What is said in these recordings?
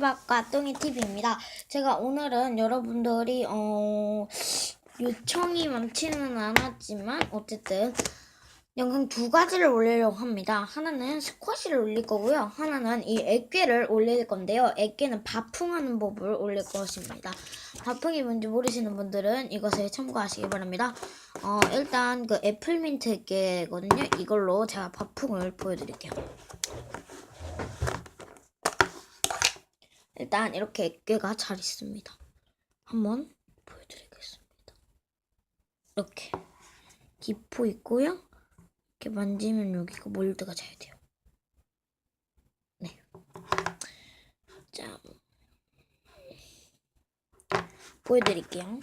박과 뚱이 TV입니다. 제가 오늘은 여러분들이 어 요청이 많지는 않았지만 어쨌든 영상 두 가지를 올리려고 합니다. 하나는 스쿼시를 올릴 거고요. 하나는 이 액괴를 올릴 건데요. 액괴는 바풍하는 법을 올릴 것입니다. 바풍이 뭔지 모르시는 분들은 이것을 참고하시기 바랍니다. 어 일단 그 애플민트 액괴거든요. 이걸로 제가 바풍을 보여드릴게요. 일단 이렇게 액괴가 잘 있습니다. 한번 보여드리겠습니다. 이렇게 기포 있고요. 이렇게 만지면 여기가 몰드가 잘 돼요. 네. 자, 보여드릴게요.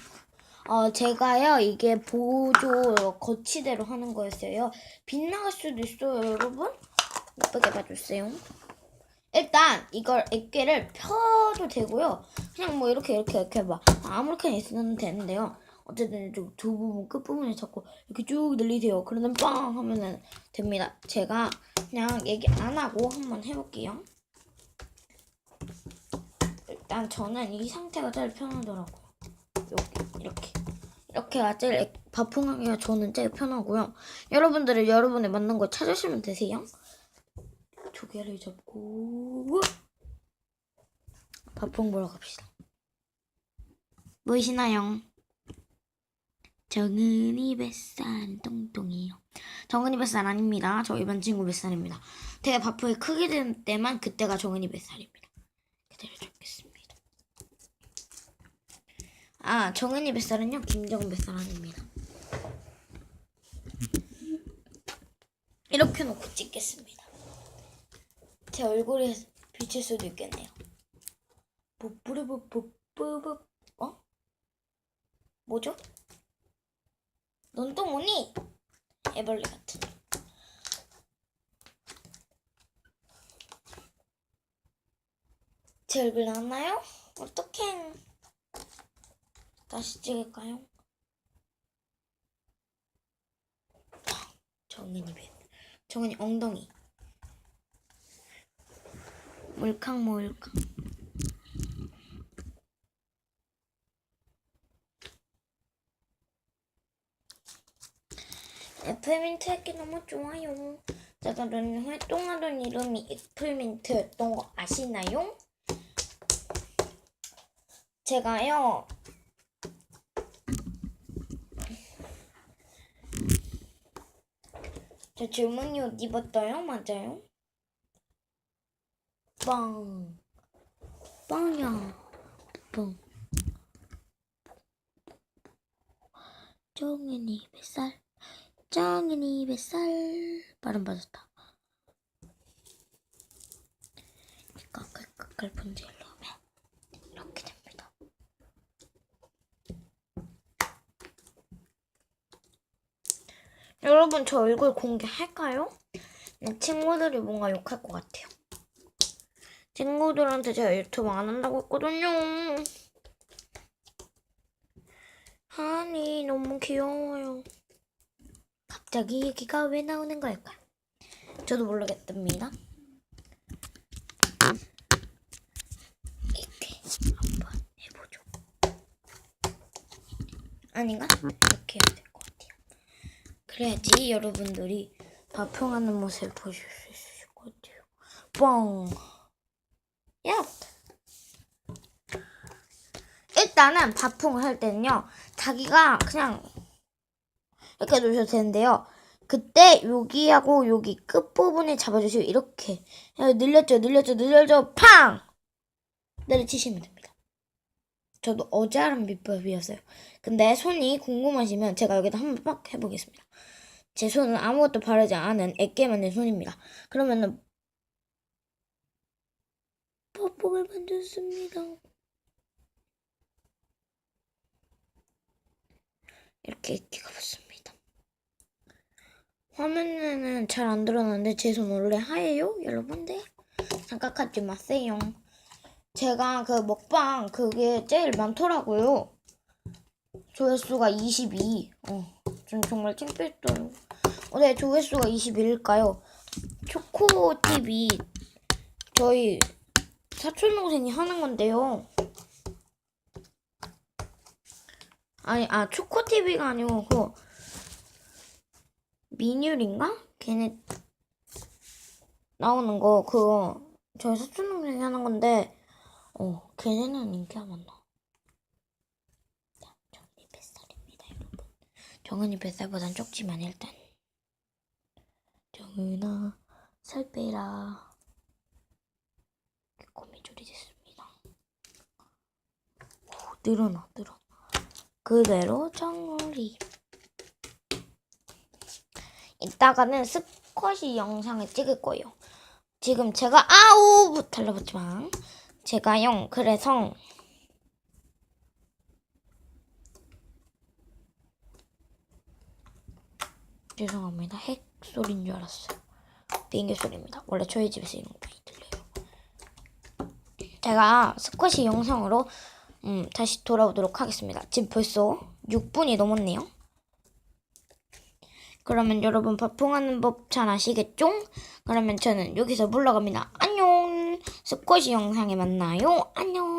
어, 제가요, 이게 보조 거치대로 하는 거였어요. 빗나갈 수도 있어요, 여러분. 예쁘게 봐주세요. 일단 이걸 액괴를 펴도 되고요. 그냥 뭐 이렇게 이렇게 이렇게 막 아무렇게나 있으면 되는데요. 어쨌든 좀 두 부분 끝 부분에 잡고 이렇게 쭉 늘리세요. 그러면 빵 하면은 됩니다. 제가 그냥 얘기 안 하고 한번 해볼게요. 일단 저는 이 상태가 제일 편하더라고요. 여기 이렇게 이렇게가 제일 액- 바풍하기가 저는 제일 편하고요. 여러분들은 여러분에 맞는 거 찾으시면 되세요. 두 개를 잡고 밥풍 보러 갑시다. 보이시나요? 정은이 뱃살 똥똥이요. 정은이 뱃살 아닙니다. 저 일반 친구 뱃살입니다. 제가 밥풀이 크게 된 때만 그때가 정은이 뱃살입니다. 그대로 잡겠습니다. 아 정은이 뱃살은요 김정은 뱃살 아닙니다. 이렇게 놓고 찍겠습니다. 제 얼굴에 비칠 수도 있겠네요. 뽀뽀르뽀뽀뽀뽀 어? 뭐죠? 넌 또 뭐니? 애벌레 같은. 제 얼굴 나왔나요? 어떡해. 다시 찍을까요? 정은이 배. 정은이 엉덩이. 몰캉 몰캉. 애플민트 할게 너무 좋아요. 제가 오늘 활동하던 이름이 애플민트였던 거 아시나요? 제가요. 저 줄무늬 옷 입었어요? 맞아요? 빵. 빵이야. 빵. 정은이 뱃살. 정은이 뱃살. 발음 빠졌다. 까끌까끌 분질로 하면 이렇게 됩니다. 여러분 저 얼굴 공개할까요? 내 친구들이 뭔가 욕할 것 같아요. 친구들한테 제가 유튜브 안 한다고 했거든요. 아니, 너무 귀여워요. 갑자기 얘기가 왜 나오는 걸까? 저도 모르겠답니다. 이렇게 한번 해보죠. 아닌가? 이렇게 해야 될 것 같아요. 그래야지 여러분들이 바풍하는 모습을 보실 수 있을 것 같아요. 뻥! 야! 일단은 바풍을 할 때는요, 자기가 그냥 이렇게 놓으셔도 되는데요. 그때 여기하고 여기 끝부분에 잡아주시고 이렇게 늘렸죠, 늘렸죠, 늘렸죠, 팡! 내려치시면 됩니다. 저도 어제 하는 비법이었어요. 근데 손이 궁금하시면 제가 여기다 한번 빡 해보겠습니다. 제 손은 아무것도 바르지 않은 애깨 만든 손입니다. 그러면은 뽀뽀를 만졌습니다. 이렇게 애깨가 붙습니다. 화면에는 잘 안 드러나는데 제 손 원래 하얘요, 여러분들? 생각하지 마세요. 제가 그 먹방 그게 제일 많더라고요. 조회수가 22. 어, 전 정말 창피했어요. 어, 네, 조회수가 21일까요? 초코TV 저희 사촌 동생이 하는 건데요. 아니 아 초코 TV가 아니고 그 민율인가? 걔네 나오는 거 그거 저희 사촌 동생이 하는 건데 어 걔네는 인기가 많나? 자, 정은이 뱃살입니다 여러분. 정은이 뱃살보단 적지만 일단 정은아 살 빼라. 거미줄이 됐습니다. 오, 늘어나 늘어나. 그대로 정리. 이따가는 스쿼시 영상을 찍을 거예요. 지금 제가 아우 달라붙지만 제가요 그래서 죄송합니다 핵 소리인 줄 알았어요. 비행기 소리입니다. 원래 저희 집에서 이런 거 많이 들려요. 제가 스쿼시 영상으로 음, 다시 돌아오도록 하겠습니다. 지금 벌써 6분이 넘었네요. 그러면 여러분 바풍하는 법 잘 아시겠죠? 그러면 저는 여기서 물러갑니다. 안녕. 스쿼시 영상에 만나요. 안녕.